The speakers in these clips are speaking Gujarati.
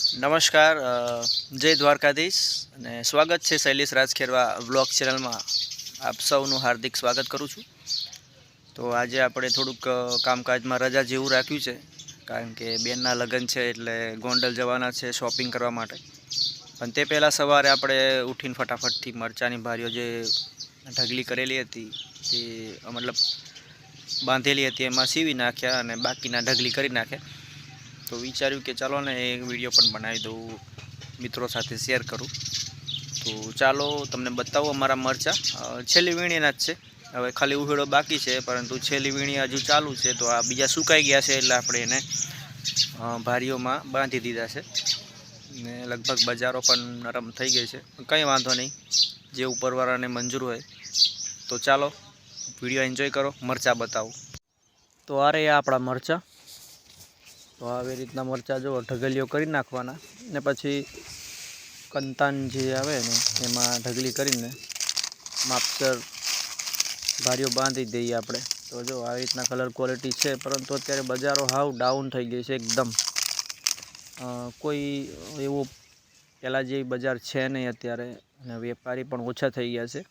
નમસ્કાર જય દ્વારકાધીશ અને સ્વાગત છે શૈલેષ રાજખેરવા બ્લોગ ચેનલમાં. આપ સૌનું હાર્દિક સ્વાગત કરું છું. તો આજે આપણે થોડુંક કામકાજમાં રજા જેવું રાખ્યું છે, કારણ કે બેનના લગ્ન છે એટલે ગોંડલ જવાના છે શોપિંગ કરવા માટે. પણ તે પહેલાં સવારે આપણે ઉઠીને ફટાફટથી મરચાંની ભારીઓ જે ઢગલી કરેલી હતી, તે મતલબ બાંધેલી હતી, એમાં સીવી નાખ્યા અને બાકીના ઢગલી કરી નાખ્યા. તો વિચાર્યું કે ચાલો ને એક વીડિયો પણ બનાવી દઉં, મિત્રો સાથે શેર કરું. તો ચાલો તમને બતાવું અમારા મરચાં. છેલ્લી વીણીના જ છે. હવે ખાલી ઉહેડો બાકી છે, પરંતુ છેલ્લી વીણી હજુ ચાલુ છે, તો આ બીજા સુકાઈ ગયા છે એટલે આપણે એને ભારીઓમાં બાંધી દીધા છે. ને લગભગ બજારો પણ નરમ થઈ ગઈ છે. કંઈ વાંધો નહીં, જે ઉપરવાળાને મંજૂર હોય. તો ચાલો, વીડિયો એન્જોય કરો, મરચાં બતાવું. તો આ રહ્યા આપણા મરચાં. તો આવી રીતના મરચાં જો ઢગલીઓ કરી નાખવાના. ને પછી કંતાન જે આવે ને, એમાં ઢગલી કરીને માપસર ભારીઓ બાંધી દઈએ આપણે. તો જો, આવી રીતના કલર ક્વોલિટી છે, પરંતુ અત્યારે બજારો હાવ ડાઉન થઈ ગઈ છે એકદમ. કોઈ એવો પહેલાં જે બજાર છે નહીં અત્યારે અને વેપારી પણ ઓછા થઈ ગયા છે.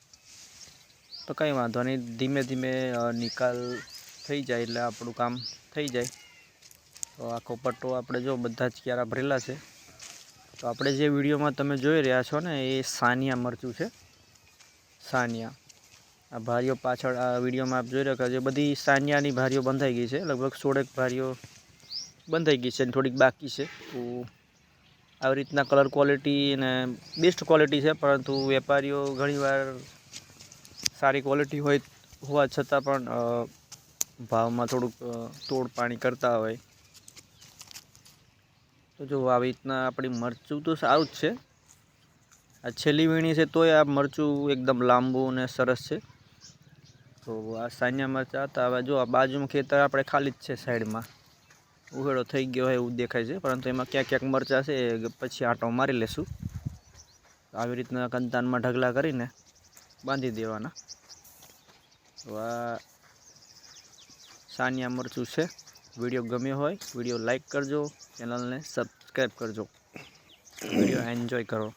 તો કંઈ વાંધો નહીં, ધીમે ધીમે નિકાલ થઈ જાય એટલે આપણું કામ થઈ જાય. તો આખો પટ્ટો આપણે જો બધા જ ક્યારા ભરેલા છે. તો આપણે જે વિડીયોમાં તમે જોઈ રહ્યા છો ને, એ સાનિયા મરચું છે. સાનિયા. આ ભારીઓ પાછળ આ વિડીયોમાં આપ જોઈ રહ્યા છો બધી સાનિયાની ભારીઓ બંધાઈ ગઈ છે. લગભગ સોળેક ભારીઓ બંધાઈ ગઈ છે અને થોડીક બાકી છે. તો આવી રીતના કલર ક્વોલિટી અને બેસ્ટ ક્વોલિટી છે, પરંતુ વેપારીઓ ઘણીવાર સારી ક્વોલિટી હોય હોવા છતાં પણ ભાવમાં થોડુંક તોડ પાણી કરતા હોય. તો જો આવી રીતના આપણી મરચું તો સારું જ છે. આ છેલ્લી વીણી છે તોય આ મરચું એકદમ લાંબુ અને સરસ છે. તો આ સાનિયા મરચાં હતા, હવે જો આ બાજુમાં ખેતર આપણે ખાલી જ છે સાઈડમાં. ઉઘેડો થઈ ગયો હોય એવું દેખાય છે, પરંતુ એમાં ક્યાંક ક્યાંક મરચાં છે પછી આંટો મારી લેશું. આવી રીતના કંતાનમાં ઢગલા કરીને બાંધી દેવાના. તો આ સાનિયા મરચું છે. વીડિયો ગમ્યો હોય વીડિયો લાઇક કરજો ચેનલને સબસ્ક્રાઈબ કરજો. વીડિયો એન્જોય કરો.